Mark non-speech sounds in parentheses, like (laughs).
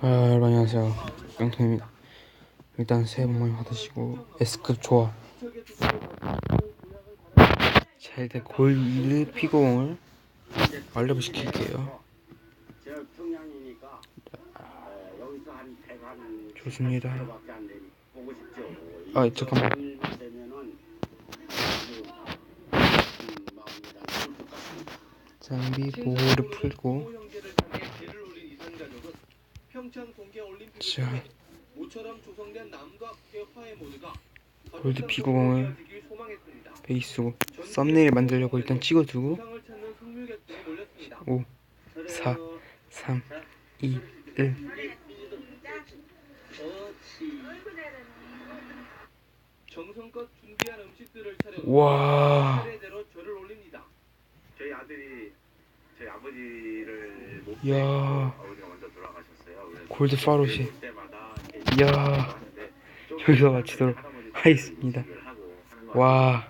아, 여러분 안녕하세요. 영통입니다. 일단 새해 복 많이 받으시고 S급 좋아. 자 일단 골드 피공을 완료부 시킬게요. 저 평양이니까 어, 여기서 한 100한 좋습니다. 아, 잠깐만. 장비 보호를 풀고 형제를 향해 배를 올린 이산 가족은 평창 동계 올림픽을 자. 통해 모처럼 조성된 남과 북의 화해 모드가 골드 피구공을. 베이스고 썸네일 만들려고 일단 찍어두고 부상을 찾는 승률 곁에 몰렸습니다. 5, 4, 3, 2, 1 정성껏 준비한 음식들을 차려 와. 차례대로 절을 올립니다. 저희 아들이 저희 아버지를 못 이야. 골드 때마다 이야. (laughs) 여기서 마치도록 하겠습니다. 와